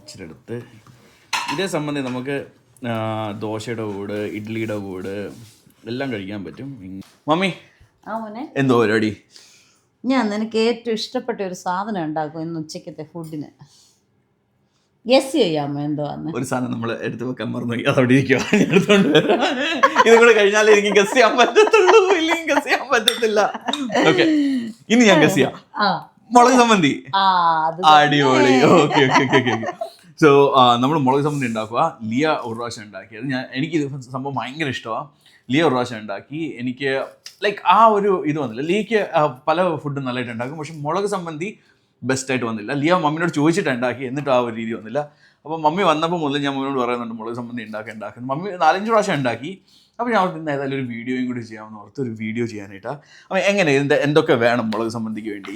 ഇച്ചിരി എടുത്ത് ഇതേ സംബന്ധിച്ച് നമുക്ക് ദോശയുടെ കൂട് ഇഡ്ഡലിയുടെ കൂട് എല്ലാം കഴിക്കാൻ പറ്റും. മമ്മി ആ മോനെ. എന്തോ പരിപാടി? ഞാൻ നിനക്ക് ഏറ്റവും ഇഷ്ടപ്പെട്ട ഒരു സാധനം ഉണ്ടാക്കും ഇന്ന് ഉച്ചക്കത്തെ ഫുഡിന് ഗസ് ചെയ്യാമോ എന്തുവാന്ന് ഒരു സാധനം നമ്മൾ എടുത്ത് വെക്കാൻ മറന്നു. അതവിടെ ഇരിക്കുക എടുത്തോണ്ട് വരാം. ഇത് കൂടെ കഴിഞ്ഞാലേ എനിക്ക് ഗസ് ചെയ്യാൻ പറ്റത്തുള്ളൂ. ഇല്ലെങ്കിൽ ഗസ് ചെയ്യാൻ പറ്റത്തില്ല. ഓക്കെ ഇനി ഞാൻ ഗസ് ചെയ്യാം. ആ. മുളക് അത് അടിപൊളി. Okay okay okay okay so നമ്മൾ മുളക് സംബന്ധി ഉണ്ടാക്കുക. ലിയ ഒരു പ്രാവശ്യം ഉണ്ടാക്കിയത്. ഞാൻ എനിക്ക് ഇത് സംഭവം ഭയങ്കര ഇഷ്ടമാണ്. ലിയ ഒരു പ്രാവശ്യം ഉണ്ടാക്കി. എനിക്ക് ലൈക്ക് ആ ഒരു ഇത് വന്നില്ല. ലിയക്ക് പല ഫുഡും നല്ലതായിട്ട് ഉണ്ടാക്കും. പക്ഷെ മുളക് സംബന്ധി ബെസ്റ്റ് ആയിട്ട് വന്നില്ല. ലിയ മമ്മിനോട് ചോദിച്ചിട്ട് ഉണ്ടാക്കി എന്നിട്ട് ആ ഒരു രീതി വന്നില്ല. അപ്പോൾ മമ്മി വന്നപ്പോൾ മുതൽ ഞാൻ മമ്മിനോട് പറയുന്നുണ്ട് മുളക് സംബന്ധി ഉണ്ടാക്കി ഉണ്ടാക്കുന്നു മമ്മി നാലഞ്ച് പ്രാവശ്യം ഉണ്ടാക്കി. അപ്പോൾ ഞാൻ ഓർത്ത് ഏതായാലും ഒരു വീഡിയോയും കൂടി ചെയ്യാമെന്ന് ഓർത്ത് ഒരു വീഡിയോ ചെയ്യാനായിട്ടാ. അപ്പോൾ എങ്ങനെ എന്തൊക്കെ വേണം മുളക് സംബന്ധിക്ക് വേണ്ടി?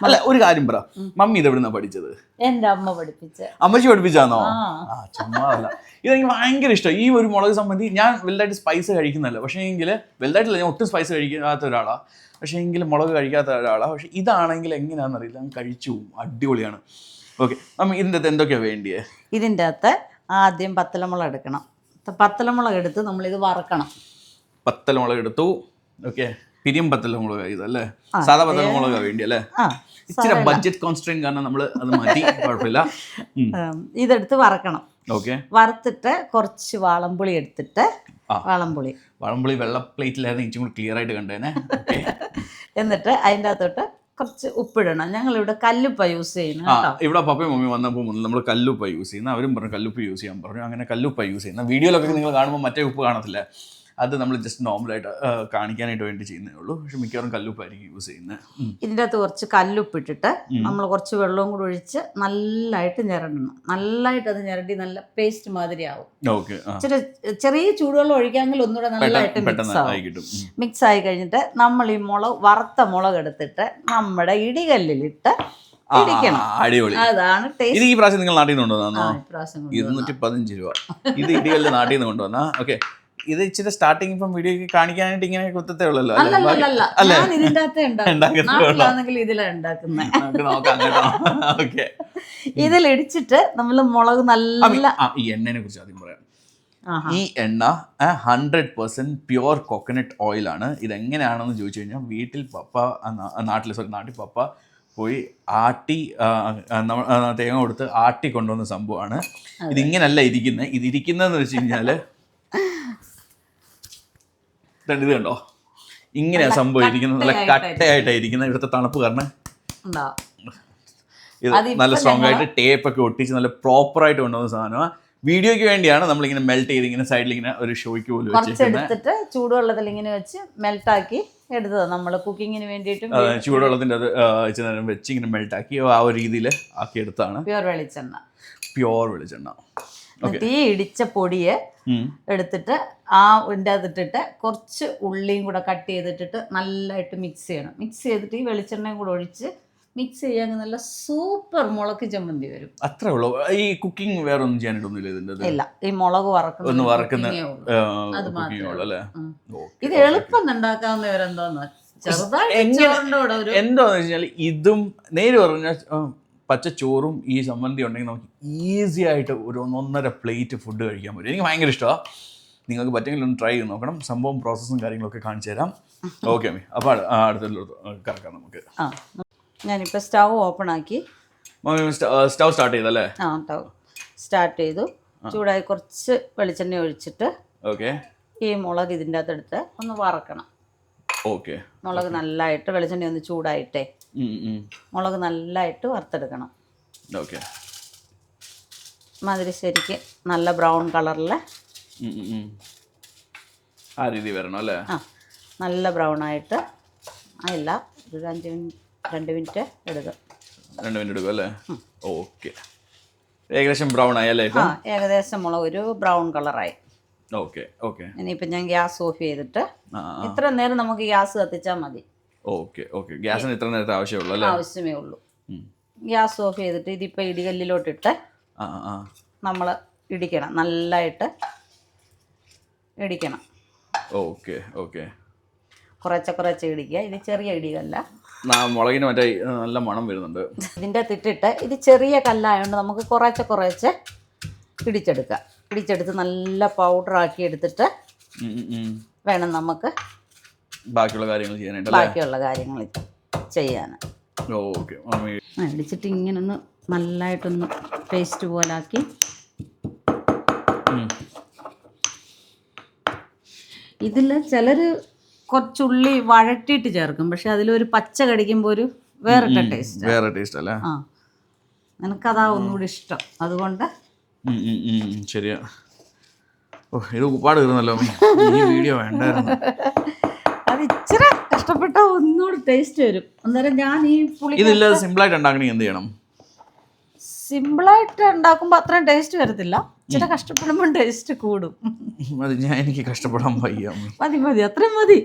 അല്ല ഒരു കാര്യം പറ. മമ്മി ഇത് എവിടുന്നാ പഠിച്ചത്? എന്റെ അമ്മ പഠിപ്പിച്ച. അമ്മച്ചി പഠിപ്പിച്ചാന്നോ? ആ. ആ ചുമ്മാ അല്ല ഇതെനിക്ക് ഭയങ്കര ഇഷ്ടം. ഈ ഒരു മുളക് സംബന്ധി ഞാൻ വലുതായിട്ട് സ്പൈസ് കഴിക്കുന്നല്ല പക്ഷേ എങ്കിൽ വലുതായിട്ടില്ല ഞാൻ ഒട്ടും സ്പൈസ് കഴിക്കാത്ത ഒരാളാണ് പക്ഷേ എങ്കിൽ മുളക് കഴിക്കാത്ത ഒരാളാണ് പക്ഷേ ഇതാണെങ്കിൽ എങ്ങനെയാണെന്നറിയില്ല ഞാൻ കഴിച്ചു അടിപൊളിയാണ്. ഓക്കെ. അമ്മ ഇതിന്റെ അകത്ത് എന്തൊക്കെയാണ് വേണ്ടിയേ? ഇതിന്റെ അകത്ത് ആദ്യം പത്തലമുളക് എടുക്കണം. പത്തലമുളക് എടുത്ത് നമ്മളിത് വറക്കണം. പത്തലമുളക് എടുത്തു. ഓക്കെ. പിരിയം പത്തല മുളക് ഇതല്ലേ സാധാ പത്തല മുളകാണ് വേണ്ടി അല്ലേ ഇച്ചിരി ബഡ്ജറ്റ് കോൺസ്ട്രെയിൻ കാരണം നമ്മൾ അത് മാറ്റി കുഴപ്പമില്ല. ഇതെടുത്ത് വറക്കണം. ഓക്കെ. വറുത്തിട്ട് കുറച്ച് വാളംപുളി എടുത്തിട്ട് വളംപുളി. വാളംപുളി വെള്ള പ്ലേറ്റിലായിരുന്നു ഇച്ചിരി കൂടി ക്ലിയർ ആയിട്ട് കണ്ടേനെ. എന്നിട്ട് അതിന്റെ അകത്തോട്ട് കുറച്ച് ഉപ്പിടണം. ഞങ്ങൾ ഇവിടെ കല്ലുപ്പ യൂസ് കേട്ടോ. ഇവിടെ പപ്പയും മമ്മി വന്നപ്പോൾ മുതൽ നമ്മൾ കല്ലുപ്പ യൂസ് ചെയ്യുന്ന. അവരും പറഞ്ഞു കല്ലുപ്പ് യൂസ് ചെയ്യാൻ പറഞ്ഞു. അങ്ങനെ കല്ലുപ്പ യൂസ് ചെയ്യുന്ന. വീഡിയോയിലൊക്കെ നിങ്ങൾ കാണുമ്പോൾ മറ്റേ ഉപ്പ് കാണത്തില്ല? അത് നമ്മൾ ജസ്റ്റ് നോർമലായിട്ട് കാണിക്കാനായിട്ട് വേണ്ടി ചെയ്യുന്നേ ഉള്ളൂ. പക്ഷെ മിക്കവാറും കല്ലുപ്പായിരിക്കും യൂസ് ചെയ്യുന്നത്. ഇതിന്റെ അകത്ത് കുറച്ച് കല്ലുപ്പിട്ടിട്ട് നമ്മൾ കുറച്ച് വെള്ളവും കൂടി ഒഴിച്ച് നല്ലതായിട്ട് ഞരണ്ടണം നല്ലതായിട്ട് അത് ഞരടി നല്ല പേസ്റ്റ് മാതിരി ആവും ഓക്കെ ചെറിയ ചെറിയ ചൂടുവെള്ളം ഒഴിക്കാമെങ്കിൽ ഒന്നുകൂടെ നല്ലതായിട്ട് മിക്സ് ആവും. മിക്സ് ആയി കഴിഞ്ഞിട്ട് നമ്മൾ ഈ മുളക് വറുത്ത മുളക് എടുത്തിട്ട് നമ്മുടെ ഇടികല്ലിലിട്ട് അടിപൊളി. അതാണ് ഇത് ഈ പ്രാവശ്യം നിങ്ങൾ നാട്ടിൽ നിന്ന് കൊണ്ടുവന്നോ ഇരുന്നൂറ്റി പതിനഞ്ച് രൂപ. ഇത് ഇടികല്ല് നാട്ടിൽ നിന്ന് കൊണ്ടുവന്നാ? ഓക്കെ ഇത് ഇച്ചിരി സ്റ്റാർട്ടിങ് ഇപ്പം വീഡിയോ കാണിക്കാനായിട്ട് ഇങ്ങനെ കുത്തത്തേ ഉള്ളല്ലോ ഇതിലിടിച്ചിട്ട് നമ്മൾ മുളക് നല്ല ഈ എണ്ണനെ കുറിച്ച് ആദ്യം പറയാം. ഈ എണ്ണ ഹൺഡ്രഡ് പെർസെന്റ് പ്യുവർ കോക്കനട്ട് ഓയിലാണ് ഇതെങ്ങനെയാണെന്ന് ചോദിച്ചു കഴിഞ്ഞാൽ വീട്ടിൽ പപ്പ നാട്ടിൽ സോറി നാട്ടിൽ പപ്പ പോയി ആട്ടി തേങ്ങ കൊടുത്ത് ആട്ടി കൊണ്ടുവന്ന സംഭവമാണ്. ഇതിങ്ങനല്ല ഇരിക്കുന്നത് ഇതിരിക്കുന്നതെന്ന് വെച്ച് കഴിഞ്ഞാൽ ഇത് കണ്ടോ? ഇങ്ങനെയാ സംഭവിച്ചിരിക്കുന്നത്. നല്ല കട്ടയായിട്ടായിരിക്കുന്ന. ഇവിടുത്തെ തണുപ്പ് കാരണം. ഇത് നല്ല സ്ട്രോങ് ആയിട്ട് ടേപ്പ് ഒക്കെ ഒട്ടിച്ച് നല്ല പ്രോപ്പർ ആയിട്ട് കൊണ്ടുവന്ന സാധനമാണ് വീഡിയോയ്ക്ക് വേണ്ടിയാണ് നമ്മൾ ഇങ്ങനെ മെൽറ്റ് ചെയ്ത് ഇങ്ങനെ സൈഡിൽ ഇങ്ങനെ ഒരു ഷോയ്ക്ക് പോലും എടുത്തിട്ട് കുറച്ചെടുത്തിട്ട് ചൂടുവെള്ളത്തിൽ ഇങ്ങനെ വെച്ച് മെൽട്ടാക്കി എടുത്തത്. നമ്മൾ കുക്കിങ്ങിന് വേണ്ടിയിട്ടും ചൂടുവെള്ളത്തിന്റെ അത് ചെന്നേരം ഇച്ചിരി നേരം വെച്ച് ഇങ്ങനെ മെൽറ്റ് ആക്കി ആ ഒരു രീതിയിൽ ആക്കി എടുത്താണ് പ്യുവർ വെളിച്ചെണ്ണ. പ്യുവർ വെളിച്ചെണ്ണ. ഈ ഇടിച്ച പൊടിയെ. എടുത്തിട്ട് ആ ഇതിന്റെ അതിട്ടിട്ട് കുറച്ച് ഉള്ളിയും കൂടെ കട്ട് ചെയ്തിട്ടിട്ട് നല്ലതായിട്ട് മിക്സ് ചെയ്യണം. മിക്സ് ചെയ്തിട്ട് ഈ വെളിച്ചെണ്ണയും കൂടെ ഒഴിച്ച് മിക്സ് ചെയ്യാൻ നല്ല സൂപ്പർ മുളക് ചമ്മന്തി വരും. അത്രേ ഉള്ളൂ. ഈ കുക്കിംഗ് വേറെ ഒന്നും ചെയ്യാനായിട്ടൊന്നുമില്ല ഇതിന്റെ ഇല്ല. ഈ മുളക് വറക്കുന്ന വറക്കുന്ന അത് മാത്രമേ. ഇത് എളുപ്പം ഉണ്ടാക്കാവുന്നവരെന്തോന്ന് ചെറുതായിട്ട് എന്താന്ന് വെച്ചാൽ ഇതും നേര് പറഞ്ഞാൽ പച്ച ചോറും ഈ സമ്മന്തി ഉണ്ടെങ്കിൽ നമുക്ക് ഈസി ആയിട്ട് ഒരു ഒന്നൊന്നര പ്ലേറ്റ് ഫുഡ് കഴിക്കാൻ പറ്റും. എനിക്ക് ഭയങ്കര ഇഷ്ടമാണ് നിങ്ങൾക്ക് പറ്റുമെങ്കിൽ ഒന്ന് ട്രൈ ചെയ്ത് നോക്കണം. സംഭവം പ്രോസസ്സും കാര്യങ്ങളൊക്കെ കാണിച്ചു തരാം. ഓക്കെ അമ്മി. അപ്പോൾ അടുത്തുള്ള കറക്കാം നമുക്ക്. ആ ഞാനിപ്പോൾ സ്റ്റൗ ഓപ്പൺ ആക്കി. സ്റ്റവ് സ്റ്റാർട്ട് ചെയ്തല്ലേ? ആ സ്റ്റൗ സ്റ്റാർട്ട് ചെയ്തു. ചൂടായി കുറച്ച് വെളിച്ചെണ്ണ ഒഴിച്ചിട്ട് ഓക്കെ ഈ മുളക് ഇതിന്റെ അകത്തെടുത്ത് ഒന്ന് വറക്കണം. ഓക്കെ. മുളക് നല്ലായിട്ട് വെളിച്ചെണ്ണ ഒന്ന് ചൂടായിട്ടെ. മുളക് നല്ലായിട്ട് വറുത്തെടുക്കണം. ഓക്കെ. മാതിരി ശരിക്ക് നല്ല ബ്രൗൺ കളറിൽ ആ രീതി വരണം അല്ലേ? ആ നല്ല ബ്രൗൺ ആയിട്ട് അല്ല ഒരു അഞ്ച് മിനിറ്റ് രണ്ട് മിനിറ്റ് എടുക്കുക. രണ്ട് മിനിറ്റ് എടുക്കും അല്ലേ? ഓക്കെ. ഏകദേശം ബ്രൗൺ ആയി അല്ലേ ആ ഏകദേശം മുളക് ഒരു ബ്രൗൺ കളറായി. Okay okay. ഇനിയിപ്പം ഞാൻ ഗ്യാസ് ഓഫ് ചെയ്തിട്ട് ഇത്ര നേരം നമുക്ക് ഗ്യാസ് കത്തിച്ചാൽ മതി. Okay okay. ഗ്യാസിന് ഇത്ര നേരത്തെ ആവശ്യമുള്ളൂ അല്ലേ? ആവശ്യമേ ഉള്ളൂ. ഗ്യാസ് ഓഫ് ചെയ്തിട്ട് ഇതിപ്പോൾ ഇടികല്ലിലോട്ടിട്ട് നമ്മൾ ഇടിക്കണം. നല്ലതായിട്ട് ഇടിക്കണം. Okay okay. കുറച്ച് കുറച്ച് ഇടിക്കുക. ഇത് ചെറിയ ഇടികല്ല. മുളകിന് മറ്റേ നല്ല മണം വരുന്നുണ്ട്. ഇതിന്റെ തിട്ടിട്ട് ഇത് ചെറിയ കല്ലായതുകൊണ്ട് നമുക്ക് കുറച്ച് കുറച്ച് ഇടിച്ചെടുക്കാം. ഇടിച്ചെടുത്ത് നല്ല പൗഡറാക്കി എടുത്തിട്ട് ഉം, ഉം, ഉം. വേണം നമുക്ക് ബാക്കിയുള്ള കാര്യങ്ങൾ ചെയ്യാനായിട്ട് ബാക്കിയുള്ള കാര്യങ്ങൾ ചെയ്യാൻ. ഓക്കെ. ആ, ഇടിച്ചിട്ട് ഇങ്ങനെ ഒന്ന് നല്ലതായിട്ടൊന്ന് പേസ്റ്റ് പോലാക്കി. ഇതിൽ ചിലർ കുറച്ചുള്ളി വഴറ്റിയിട്ട് ചേർക്കും പക്ഷെ അതിലൊരു പച്ച കടിക്കുമ്പോൾ ഒരു വേറിട്ട ടേസ്റ്റ് വേറെ ടേസ്റ്റ് അല്ലേ? ആ. നിനക്കതാ ഒന്നുകൂടി ഇഷ്ടം. അതുകൊണ്ട് ശരിയാ. ഓ ഇത് ഉപ്പാട് കയറുന്നല്ലോ. ഈ വീഡിയോ വേണ്ടായിരുന്നു. അത് ഇച്ചിരി കഷ്ടപ്പെട്ട ഒന്നുകൂടി ടേസ്റ്റ് വരും. അന്നേരം ഞാൻ ഈ പുളി ഇതില്ലാതെ സിമ്പിളായിട്ട് ഉണ്ടാക്കണമെങ്കിൽ എന്ത് ചെയ്യണം? സിമ്പിളായിട്ട് ഉണ്ടാക്കുമ്പോൾ അത്രയും ടേസ്റ്റ് വരത്തില്ല. ഇച്ചിരി കഷ്ടപ്പെടുമ്പോൾ ടേസ്റ്റ് കൂടും. അത് ഞാൻ എനിക്ക് കഷ്ടപ്പെടാൻ വയ്യ. മതി മതി അത്രയും മതി.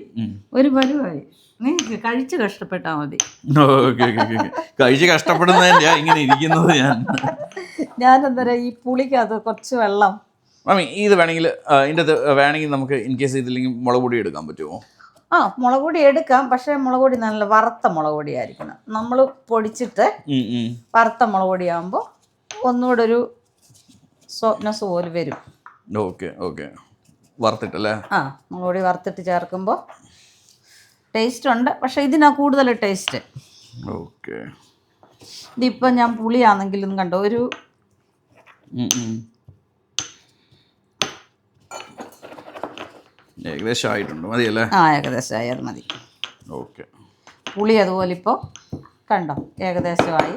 ഒരു പരുവായി നീ കഴിച്ച് കഷ്ടപ്പെട്ടാൽ മതി. ഓക്കെ ഓക്കെ ഓക്കെ കഴിച്ച് കഷ്ടപ്പെടുന്നതിന്റെ ഇങ്ങനെ ഇരിക്കുന്നത് ഞാൻ. ഞാൻ അന്നേരം ഈ പുളിക്കകത്ത് കുറച്ച് വെള്ളം. മാമി ഇത് വേണമെങ്കിൽ ഇതിന്റെ അത് വേണമെങ്കിൽ നമുക്ക് ഇൻ കേസ് ഇതില്ലെങ്കിൽ മുളക് പൊടി എടുക്കാൻ പറ്റുമോ? ആ മുളക് പൊടി എടുക്കാം. പക്ഷേ മുളക് പൊടി നല്ല വറുത്ത മുളക് പൊടി ആയിരിക്കണം നമ്മൾ പൊടിച്ചിട്ട്. വറുത്ത മുളക് പൊടിയാകുമ്പോൾ ഒന്നുകൂടെ ഒരു സോഫ്റ്റ്നെസ് പോലെ വരും. Okay okay. വറുത്തിട്ടല്ലേ? ആ മുളക് പൊടി വറുത്തിട്ട് ചേർക്കുമ്പോൾ ടേസ്റ്റ് ഉണ്ട്. പക്ഷേ ഇതിനാ കൂടുതൽ ടേസ്റ്റ് ഓക്കെ. ഇതിപ്പോൾ ഞാൻ പുളിയാണെങ്കിലും കണ്ടോ ഒരു ഏകദേശം ആയിട്ടുണ്ട് മതിയല്ലേ? ആ ഏകദേശം ആയാൽ മതി. ഓക്കെ. പുളി അതുപോലെ ഇപ്പോൾ കണ്ടോ? ഏകദേശമായി.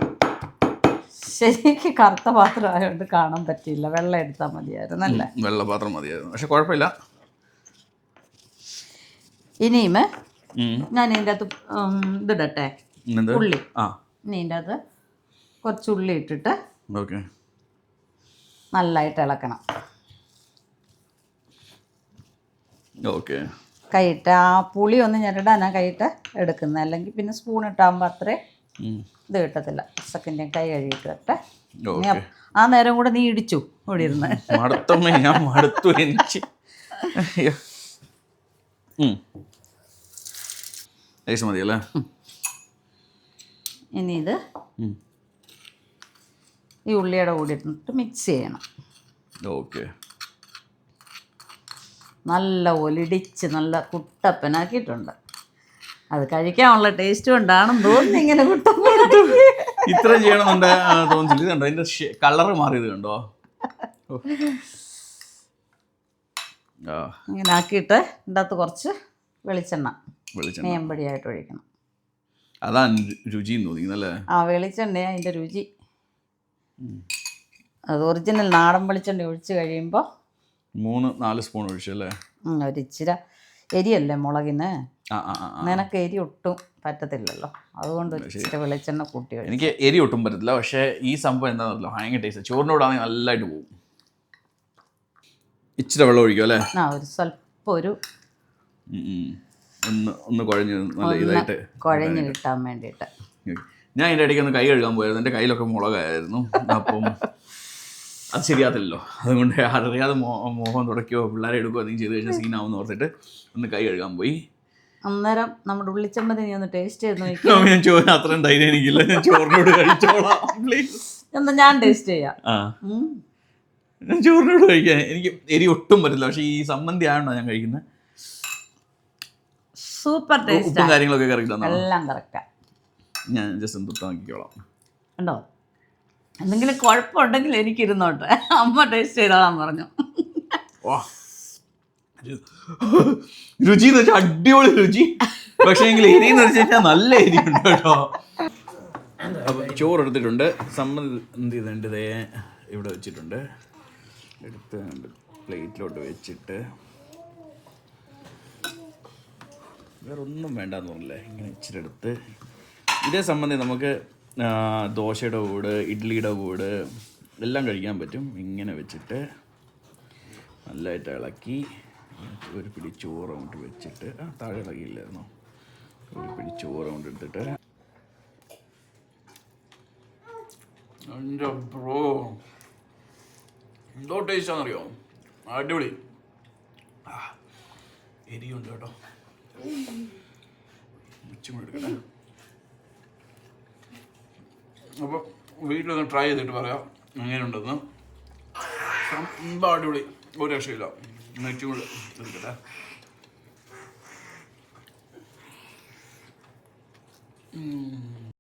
ശരിക്ക് കറുത്ത പാത്രം ആയതുകൊണ്ട് കാണാൻ പറ്റിയില്ല. വെള്ളം എടുത്താൽ മതിയായിരുന്നു അല്ലേ? വെള്ളപാത്രം മതിയായിരുന്നു. പക്ഷെ കുഴപ്പമില്ല. ഇനിയും. ഞാൻ ഇതിന്റെ അകത്ത് ഇതിടട്ടെ. ഉള്ളി. ആ. ഇനി ഇതിന്റെ അകത്ത് കുറച്ച് ഉള്ളി ഇട്ടിട്ട് ഓക്കെ. നല്ലതായിട്ട് ഇളക്കണം. ഓക്കെ. കൈയിട്ട് ആ പുളി ഒന്ന് ഞെരടാനാ കൈയിട്ട് എടുക്കുന്നത് അല്ലെങ്കിൽ പിന്നെ സ്പൂൺ ഇട്ടാകുമ്പോൾ അത്രേ ഇത് കിട്ടത്തില്ല. സെക്കൻഡ് കൈ കഴുകിയിട്ട് ആ നേരം കൂടെ നീ ഇടിച്ചു ഇവിടെ ഇരുന്ന്. മടുത്തമ്മേ ഞാൻ മടുത്തു എനിക്ക്. മതിയല്ലേ? ഇനി ഇത്. ഈ ഉള്ളിയുടെ കൂടി ഇട്ടിട്ട് മിക്സ് ചെയ്യണം. ഓക്കെ നല്ല ഒലിടിച്ച് നല്ല കുട്ടപ്പനാക്കിയിട്ടുണ്ട്. അത് കഴിക്കാനുള്ള ടേസ്റ്റ് കൊണ്ടാണെന്ന് തോന്നുന്നു ഇങ്ങനെ കുട്ടപ്പനാക്കി. ഇത്ര ചെയ്യണമെന്നുണ്ട് തോന്നുന്നില്ല ഇത് കണ്ടോ? അതിന്റെ കളറ് മാറിയത് കണ്ടോ? ഇങ്ങനെ ആക്കിയിട്ട് ഇതിന്റെ അകത്ത് കുറച്ച് വെളിച്ചെണ്ണ വെളിച്ചെണ്ണ. മേമ്പടിയായിട്ട് ഒഴിക്കണം. അതാണ് രുചി തോന്നിക്കുന്നല്ലേ? ആ വെളിച്ചെണ്ണ അതിന്റെ രുചി. അത് ഒറിജിനൽ നാടൻ വെളിച്ചെണ്ണ ഒഴിച്ച് കഴിയുമ്പോൾ മൂന്ന് നാല് സ്പൂൺ ഒഴിച്ചല്ലേ ഒരു ഇച്ചിരി എരിയല്ലേ മുളകിന്? നിനക്ക് എരി ഒട്ടും പറ്റത്തില്ലല്ലോ. അതുകൊണ്ട് ഇച്ചിരി വെളിച്ചെണ്ണ കൂട്ടി എനിക്ക് എരി ഒട്ടും പറ്റത്തില്ല. പക്ഷേ ഈ സംഭവം എന്താണെന്നല്ലോ ഭയങ്കര ടേസ്റ്റ് ചോറിനോടാണെങ്കിൽ നല്ലതായിട്ട് പോകും. ഇച്ചിരി വെള്ളം ഒഴിക്കും അല്ലേ? ആ ഒരു സ്വല്പം ഒരു. ഒന്ന് ഒന്ന് കുഴഞ്ഞ് നല്ല ഇതായിട്ട് കുഴഞ്ഞ് കിട്ടാൻ വേണ്ടിയിട്ട്. ഞാൻ അതിന്റെ ഇടയ്ക്ക് ഒന്ന് കൈ കഴുകാൻ പോയിരുന്നു. എന്റെ കയ്യിലൊക്കെ മുളകായിരുന്നു. അപ്പം അത് ശരിയാത്തില്ലല്ലോ അതുകൊണ്ട് അറിയാതെ മോഹം തുടയ്ക്കുകയോ പിള്ളേരെ എടുക്കുകയോ എന്തെങ്കിലും ചെയ്ത് കഴിഞ്ഞാൽ സീനാവുമെന്ന് ഓർത്തിട്ട് ഒന്ന് കൈ കഴുകാൻ പോയി. അന്നേരം നമ്മുടെ ഉള്ളിച്ചമ്മതി നീ ഒന്ന് ടേസ്റ്റ് ചെയ്ത് നോക്കി. ഞാൻ ചോദിച്ചു അത്രയും ധൈര്യം എനിക്കില്ല. ഞാൻ ചോറിനോട് കഴിച്ചോളാം പ്ലീസ് എന്നാ ഞാൻ ടേസ്റ്റ് ചെയ്യാം. ഞാൻ ചോറിനോട് കഴിക്കാൻ എനിക്ക് എരി ഒട്ടും പറ്റില്ല പക്ഷേ ഈ സമ്മന്തി ആണോ ഞാൻ കഴിക്കുന്നത് സൂപ്പർ ടേസ്റ്റ് കാര്യങ്ങളൊക്കെ കറക്റ്റ് എല്ലാം കറക്റ്റാ ഞാൻ ജസ്റ്റ് ഒന്ന് തൊട്ട് നോക്കിക്കോളാം ഉണ്ടോ? എന്തെങ്കിലും കുഴപ്പമുണ്ടെങ്കിൽ എനിക്കിരുന്നോട്ടെ. അമ്മ ടേസ്റ്റ് ചെയ്തോളാൻ പറഞ്ഞു. വാ രുചി എന്ന് വെച്ചാൽ അടിപൊളി രുചി. പക്ഷേ എങ്കിൽ എരി എന്ന് വെച്ച് കഴിഞ്ഞാൽ നല്ല എരി ഉണ്ട് കേട്ടോ. ചോറ് എടുത്തിട്ടുണ്ട് സമ്മതി എന്ത് ദേ? ഇവിടെ വെച്ചിട്ടുണ്ട്. എടുത്ത് പ്ലേറ്റിലോട്ട് വെച്ചിട്ട് വേറെ ഒന്നും വേണ്ടെന്ന് പറഞ്ഞില്ലേ? ഇങ്ങനെ ഇച്ചിരി എടുത്ത് ഇതേ സംബന്ധിച്ച് നമുക്ക് ദോശയുടെ കൂട് ഇഡ്ഡലിയുടെ കൂട് എല്ലാം കഴിക്കാൻ പറ്റും. ഇങ്ങനെ വെച്ചിട്ട് നല്ലതായിട്ട് ഇളക്കി ഒരു പിടി ചോറ് കൊണ്ട് വെച്ചിട്ട് ആ താഴെ ഇളകിയില്ലായിരുന്നു? ഒരു പിടി ചോറ് കൊണ്ട് എടുത്തിട്ട്. ബ്രോ എന്തോ ടേസ്റ്റാണെന്നറിയോ അടിപൊളി. എരിയുണ്ട് കേട്ടോ. ഉച്ചും എടുക്കട്ടെ അപ്പോൾ വീട്ടിലൊന്ന് ട്രൈ ചെയ്തിട്ട് പറയാം. എങ്ങനെയുണ്ടെന്ന്. സംഭവം അടിപൊളി. ഒരു രക്ഷയില്ല. നെറ്റും കൂടെ എടുക്കട്ടെ.